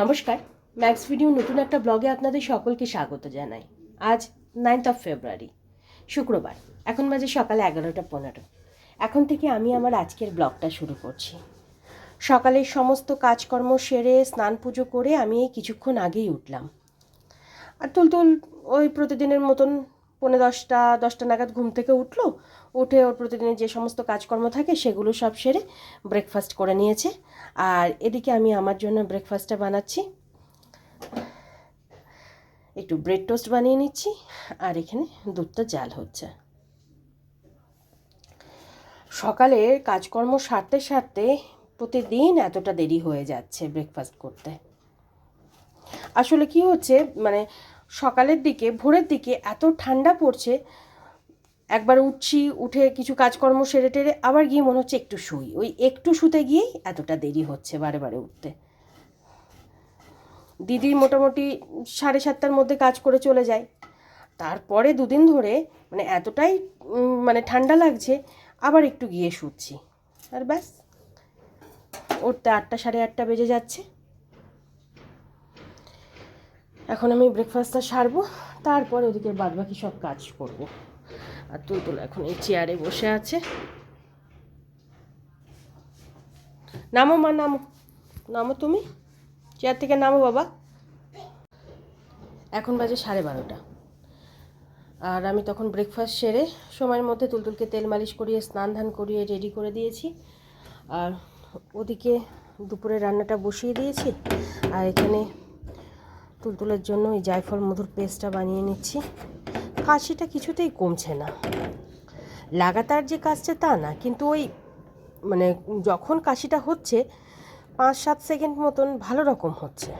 নমস্কার max video নতুন একটা ব্লগে আপনাদের সকলকে স্বাগত জানাই। আজ নাইনথ অফ ফেব্রুয়ারি শুক্রবার, এখন বাজে সকালে এগারোটা পনেরো। এখন থেকে আমি আমার আজকের ব্লগটা শুরু করছি। সকালের সমস্ত কাজকর্ম সেরে স্নান পুজো করে আমি এই কিছুক্ষণ আগেই উঠলাম। আর তুলতুল ওই প্রতিদিনের মতন পৌনে দশটা দশটা নাগাদ ঘুম থেকে উঠল, উঠে ওর প্রতিদিনের যে সমস্ত কাজকর্ম থাকে সেগুলো সব সেরে ব্রেকফাস্ট করে নিয়েছে। আর এদিকে আমি আমার জন্য ব্রেকফাস্টটা বানাচ্ছি। একটু ব্রেড টোস্ট বানিয়ে নিচ্ছি, আর এখানে দুধটা জাল হচ্ছে। সকালে কাজকর্ম সারতে সারতে প্রতিদিন এতটা দেরি হয়ে যাচ্ছে ব্রেকফাস্ট করতে। আসলে কি হচ্ছে মানে সকালের দিকে, ভোরের দিকে এত ঠান্ডা পড়ছে, একবার উঠছি, উঠে কিছু কাজকর্ম সেরে টেরে আবার গিয়ে মনে হচ্ছে একটু শুই। ওই একটু শুতে গিয়েই এতটা দেরি হচ্ছে বারে বারে উঠতে। দিদি মোটামুটি সাড়ে সাতটার মধ্যে কাজ করে চলে যায়। তারপরে দুদিন ধরে মানে এতটাই মানে ঠান্ডা লাগছে, আবার একটু গিয়ে শুচ্ছি। আর ব্যাস উঠতে আটটা সাড়ে আটটা বেজে যাচ্ছে। এখন আমি ব্রেকফাস্টটা সারবো, তারপরে ওদিকে বাদবাকি সব কাজ করব। আর তুলতুল এখন এই চেয়ারে বসে আছে। নামো মা, নামো। নামো তুমি? চেয়ার থেকে নামো বাবা। এখন বাজে সাড়ে বারোটা। আর আমি তখন ব্রেকফাস্ট সেরে সময়ের মধ্যে তুলতুলকে তেল মালিশ করিয়ে, স্নান ধান করিয়ে রেডি করে দিয়েছি। আর ওদিকে দুপুরে রান্নাটা বসিয়ে দিয়েছি। আর এখানে তুলতুলের জন্য এই জায়ফল মধুর পেস্টটা বানিয়ে নিচ্ছি। কাশিটা কিছুতেই কমছে না। লাগাতার যে কাশছে তা না, কিন্তু ওই মানে যখন কাশিটা হচ্ছে পাঁচ সাত সেকেন্ড মতন ভালো রকম হচ্ছে।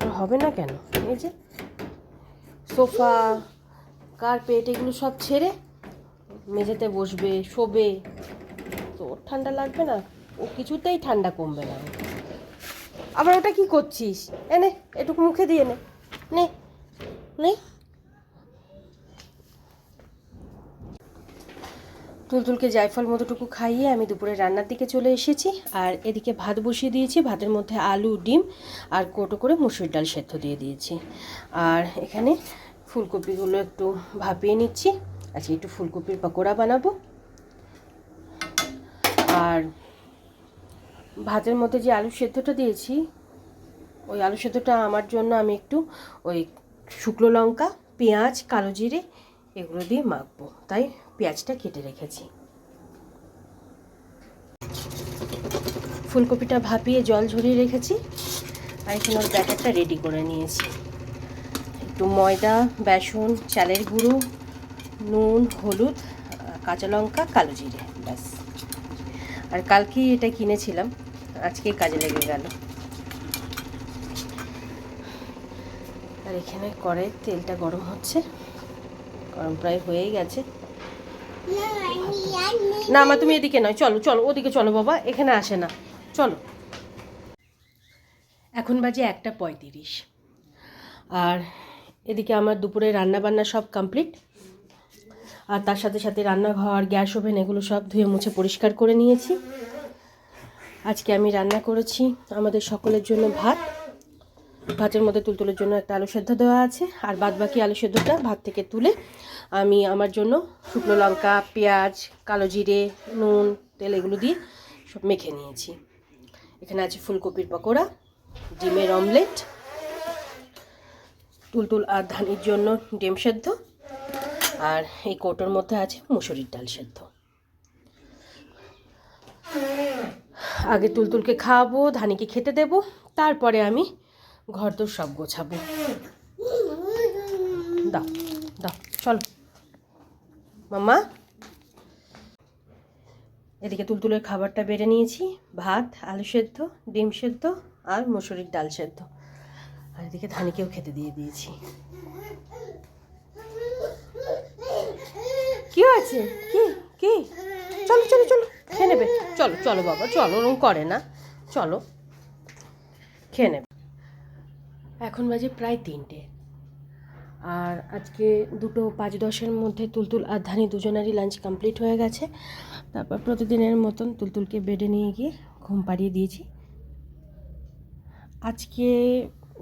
আর হবে না কেন? এই যে সোফা, কার্পেট, এগুলো সব ছেড়ে মেঝেতে বসবে, শোবে। তো ঠান্ডা লাগবে না, ও কিছুতেই ঠান্ডা কমবে না। আবার ওটা কি করছিস? এনে এটুকু মুখে দিয়ে নে। নে নে। তুলতুলকে জায়ফল মতোটুকু খাইয়ে আমি দুপুরে রান্নার দিকে চলে এসেছি। আর এদিকে ভাত বসিয়ে দিয়েছি, ভাতের মধ্যে আলু, ডিম আর কোটো করে মুসুর ডাল সেদ্ধ দিয়ে দিয়েছি। আর এখানে ফুলকপিগুলো একটু ভাপিয়ে নিচ্ছি। আচ্ছা একটু ফুলকপির পকোড়া বানাবো। আর ভাতের মধ্যে যে আলু সেদ্ধটা দিয়েছি, ওই আলু সেদ্ধটা আমার জন্য আমি একটু ওই শুকনো লঙ্কা, পেঁয়াজ, কালো জিরে এগুলো দিয়ে মাখবো। তাই পেঁয়াজটা কেটে রেখেছি। ফুলকপিটা ভাপিয়ে জল ঝরিয়ে রেখেছি। আর এখানে ওর ব্যাটারটা রেডি করে নিয়েছি। একটু ময়দা, বেসন, চালের গুঁড়ো, নুন, হলুদ, কাঁচা লঙ্কা, কালো জিরে, ব্যাস। আর কালকেই এটা কিনেছিলাম। আজকে কাজে লেগে গেল। আর এখানে করে তেলটা গরম হচ্ছে। গরম প্রায় হয়েই গেছে। না আমার তুমি এদিকে নয়, চলো চলো, ওদিকে চলো বাবা, এখানে আসে না। চলো। এখন বাজে একটা পঁয়ত্রিশ। আর এদিকে আমার দুপুরে রান্না বান্না সব কমপ্লিট। আর তার সাথে সাথে রান্নাঘর, গ্যাস ওভেন এগুলো সব ধুয়ে মুছে পরিষ্কার করে নিয়েছি। আজকে আমি রান্না করেছি আমাদের সকলের জন্য ভাত। ভাতের মধ্যে তুলতুলের জন্য একটা আলু সেদ্ধ দেওয়া আছে, আর বাদ বাকি আলু সেদ্ধটা ভাত থেকে তুলে আমি আমার জন্য শুকনো লঙ্কা, পেঁয়াজ, কালো জিরে, নুন, তেল এগুলো দিয়ে সব মেখে নিয়েছি। এখানে আছে ফুলকপির পকোড়া, ডিমের অমলেট তুলতুল আর ধানির জন্য ডিম সেদ্ধ, আর এই কৌটোর মধ্যে আছে মুসুরির ডাল সেদ্ধ। আগে তুলতুলকে খাওয়াবো, ধানিকে খেতে দেবো, তারপরে আমি ঘর তো সব গোছাবো। দাও দাও, চলো। মাম্মা। এদিকে তুলতুলের খাবারটা বেড়ে নিয়েছি, ভাত, আলু সেদ্ধ, ডিম সেদ্ধ আর মুসুরির ডাল সেদ্ধ। আর এদিকে ধানিকেও খেতে দিয়ে দিয়েছি। কি আছে কি? কি? চলো চলো চলো। খেয়ে নেবে? চলো চলো বাবা, চলো ওরকম করে না। চলো, খেয়ে নেবে। এখন বাজে প্রায় তিনটে। আর আজকে দুটো পাঁচ দশের মধ্যে তুলতুল আর ধানি দুজনেরই লাঞ্চ কমপ্লিট হয়ে গেছে। তারপর প্রতিদিনের মতন তুলতুলকে বেডে নিয়ে গিয়ে ঘুম পাড়িয়ে দিয়েছি। আজকে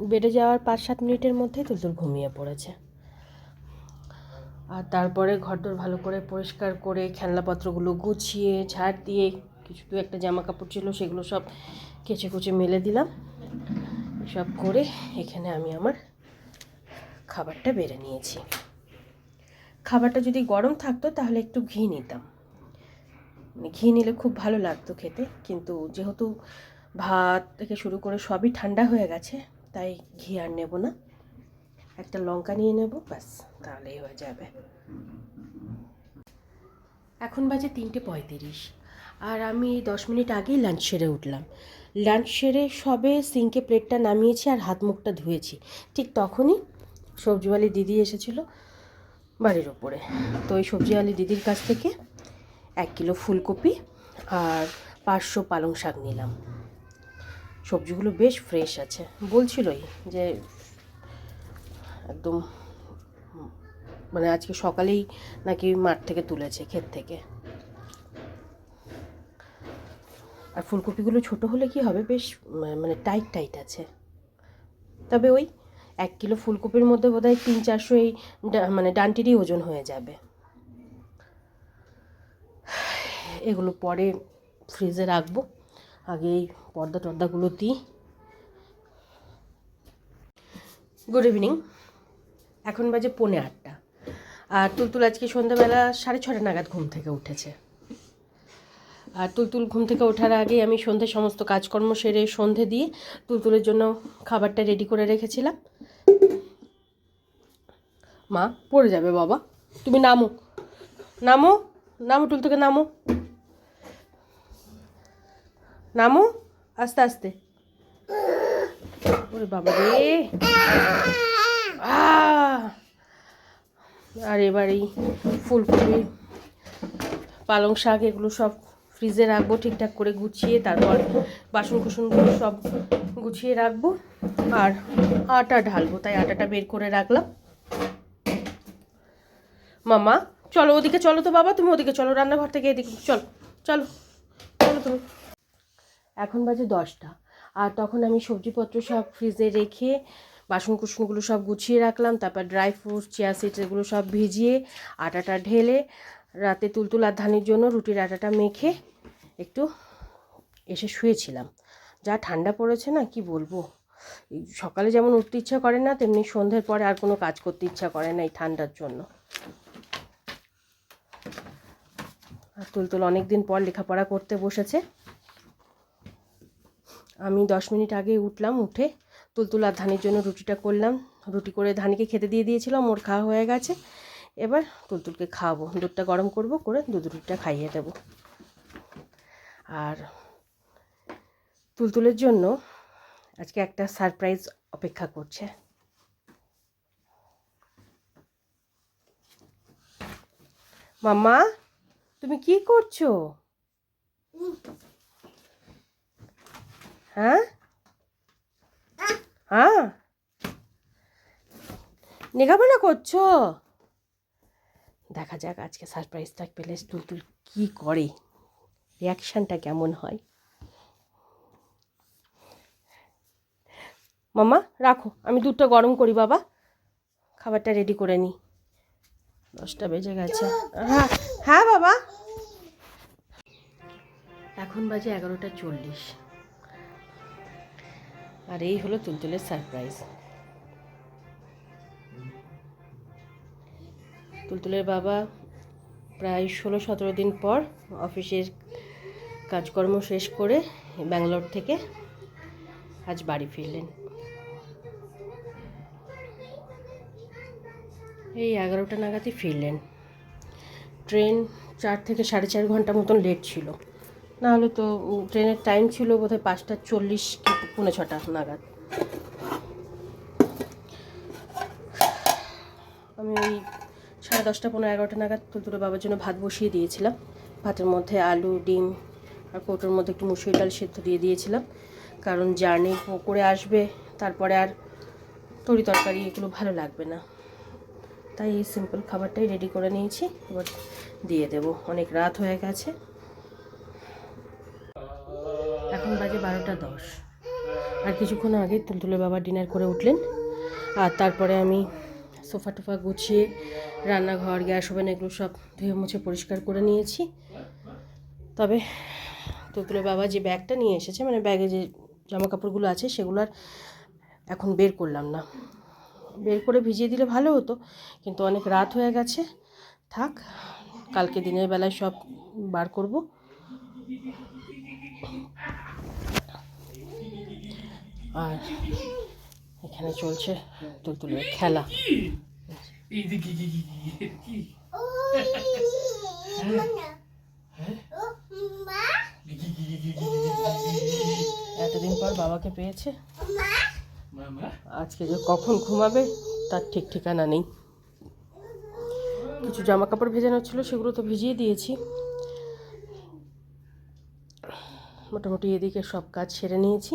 বেড়ে যাওয়ার পাঁচ সাত মিনিটের মধ্যেই তুলতুল ঘুমিয়ে পড়েছে। আর তারপরে ঘরদোর ভালো করে পরিষ্কার করে খেলনাপত্রগুলো গুছিয়ে, ঝাড় দিয়ে কিছু দু একটা জামা কাপড় ছিল সেগুলো সব কেচে কুচে মেলে দিলাম। সব করে এখানে আমি আমার খাবারটা বেড়ে নিয়েছি। খাবারটা যদি গরম থাকতো তাহলে একটু ঘি নিতাম। মানে ঘি নিলে খুব ভালো লাগতো খেতে, কিন্তু যেহেতু ভাত থেকে শুরু করে সবই ঠান্ডা হয়ে গেছে, তাই ঘি আর নেব না। একটা লঙ্কা নিয়ে নেব, ব্যাস, তাহলেই হয়ে যাবে। এখন বাজে তিনটে পঁয়ত্রিশ, আর আমি দশ মিনিট আগেই লাঞ্চ সেরে উঠলাম। লাঞ্চ সেরে সবে সিঙ্কে প্লেটটা নামিয়েছি আর হাত মুখটা ধুয়েছি। ঠিক তখনই সবজিওয়ালি দিদি এসেছিল বাড়ির ওপরে। তো ওই সবজিওয়ালি দিদির কাছ থেকে এক কিলো ফুলকপি আর পাঁচশো পালং শাক নিলাম। সবজিগুলো বেশ ফ্রেশ আছে। বলছিলই যে একদম মানে আজকে সকালেই নাকি মাঠ থেকে তুলেছে, ক্ষেত থেকে। আর ফুলকপিগুলো ছোট হলে কি হবে? বেশ মানে টাইট টাইট আছে। তবে ওই এক কিলো ফুলকপির মধ্যে বোধ হয় তিন চারশো এই মানে ডান্টিরই ওজন হয়ে যাবে। এগুলো পরে ফ্রিজে রাখব। আগে এই পর্দা টর্দাগুলো দিই। Good evening. এখন বাজে পৌনে আটটা। আর তুলতুল আজকে সন্ধ্যাবেলা সাড়ে ছটা নাগাদ ঘুম থেকে উঠেছে। আর তুলতুল ঘুম থেকে ওঠার আগে আমি সন্ধে সমস্ত কাজকর্ম সেরে সন্ধে দিয়ে তুলতুলের জন্য খাবারটা রেডি করে রেখেছিলাম। মা, পড়ে যাবে বাবা। তুমি নামো। নামো? নামো তুলতুকে নামো। নামো? আস্তে আস্তে। ওরে বাবা রে! আর এবার এই ফুলকপি, পালং শাক, এগুলো সব ফ্রিজে রাখব, ঠিকঠাক করে গুছিয়ে, তারপর বাসন কুসনগুলো সব গুছিয়ে রাখব। আর আটা ঢালবো, তাই আটাটা বের করে রাখলাম। মামা, চলো ওদিকে, চলো তো বাবা, তুমি ওদিকে চলো, রান্নাঘর থেকে এদিকে, চলো চলো চলো তুমি। এখন বাজে দশটা, আর তখন আমি সবজিপত্র সব ফ্রিজে রেখে বাসন কুসনগুলো সব গুছিয়ে রাখলাম, তারপর ড্রাই ফ্রুটস চিয়া সিডস এগুলো সব ভিজিয়ে আটাটা ঢেলে রাতে তুলতুল আর ধানের জন্য রুটির আটাটা মেখে একটু এসে শুয়েছিলাম। যা ঠান্ডা পড়েছে না, কি বলব? সকালে যেমন উঠতে ইচ্ছা করে না, তেমনি সন্ধ্যের পরে আর কোনো কাজ করতে ইচ্ছা করে না এই ঠান্ডার জন্য। আর তুলতুল অনেক দিন পর লেখাপড়া করতে বসেছে। আমি দশ মিনিট আগে উঠলাম, উঠে তুলতুল আর ধানের জন্য রুটিটা করলাম। রুটি করে ধানিকে খেতে দিয়ে দিয়েছিলাম ওর খাওয়া হয়ে গেছে। এবার তুলতুলকে খাওয়াবো। দুধটা গরম করব, করে দুধ রুটিটা খাইয়ে দেবো। আর তুলতুলের জন্য আজকে একটা সারপ্রাইজ অপেক্ষা করছে। মাম্মা, তুমি কি করছ? হ্যাঁ? হ্যাঁ? লেখাপড়া করছ? দেখা যাক আজকে সারপ্রাইজটা পেলে তুলতুল কি করে। রিয়াকশানটা কেমন হয়? মামা, রাখো, আমি দুধটা গরম করি বাবা। খাবারটা রেডি করে নিই দশটা বেজে গেছে। হ্যাঁ হ্যাঁ বাবা। এখন বাজে এগারোটা চল্লিশ। আর এই হলো তুলতুলের সারপ্রাইজ তুলতুলের বাবা প্রায় ষোলো সতেরো দিন পর অফিসের কাজকর্ম শেষ করে ব্যাঙ্গালোর থেকে আজ বাড়ি ফিরলেন। এই এগারোটা নাগাদই ফিরলেন। ট্রেন চার থেকে সাড়ে চার ঘণ্টা মতন লেট ছিল। না হলে তো ট্রেনের টাইম ছিল বোধহয় পাঁচটা চল্লিশ কি, পৌনে ছটা নাগাদ। আমি ওই সাড়ে দশটা পনেরো এগারোটা নাগাদ তুলতুলে বাবার জন্য ভাত বসিয়ে দিয়েছিলাম। ভাতের মধ্যে আলু, ডিম আর কৌটোর মধ্যে একটু মুসুরি ডাল সেদ্ধ দিয়ে দিয়েছিলাম। কারণ জার্নি করে আসবে, তারপরে আর তরি তরকারি এগুলো ভালো লাগবে না। তাই এই সিম্পল খাবারটাই রেডি করে নিয়েছি, এবার দিয়ে দেব। অনেক রাত হয়ে গেছে। বারোটা দশ। আর কিছুক্ষণ আগে তুলতুলে বাবা ডিনার করে উঠলেন। আর তারপরে আমি সোফা টোফা গুছিয়ে, রান্নাঘর, গ্যাস ওভেন এগুলো সব ধুয়ে মুছে পরিষ্কার করে নিয়েছি। তবে তুলতুলে বাবা যে ব্যাগটা নিয়ে এসেছে মানে ব্যাগে যে জামা কাপড়গুলো আছে, সেগুলো আর এখন বের করলাম না। বের করে ভিজিয়ে দিলে ভালো হতো, কিন্তু অনেক রাত হয়ে গেছে। থাক, কালকে দিনের বেলায় সব বার করব। আর এখানে চলছে তুলতুলের খেলা এতদিন পর বাবাকে পেয়েছে আজকে যে কখন ঘুমাবে তার ঠিক ঠিকানা নেই কিছু জামা কাপড় ভেজানো ছিল সেগুলো তো ভিজিয়ে দিয়েছি মোটামুটি এদিকে সব কাজ সেরে নিয়েছি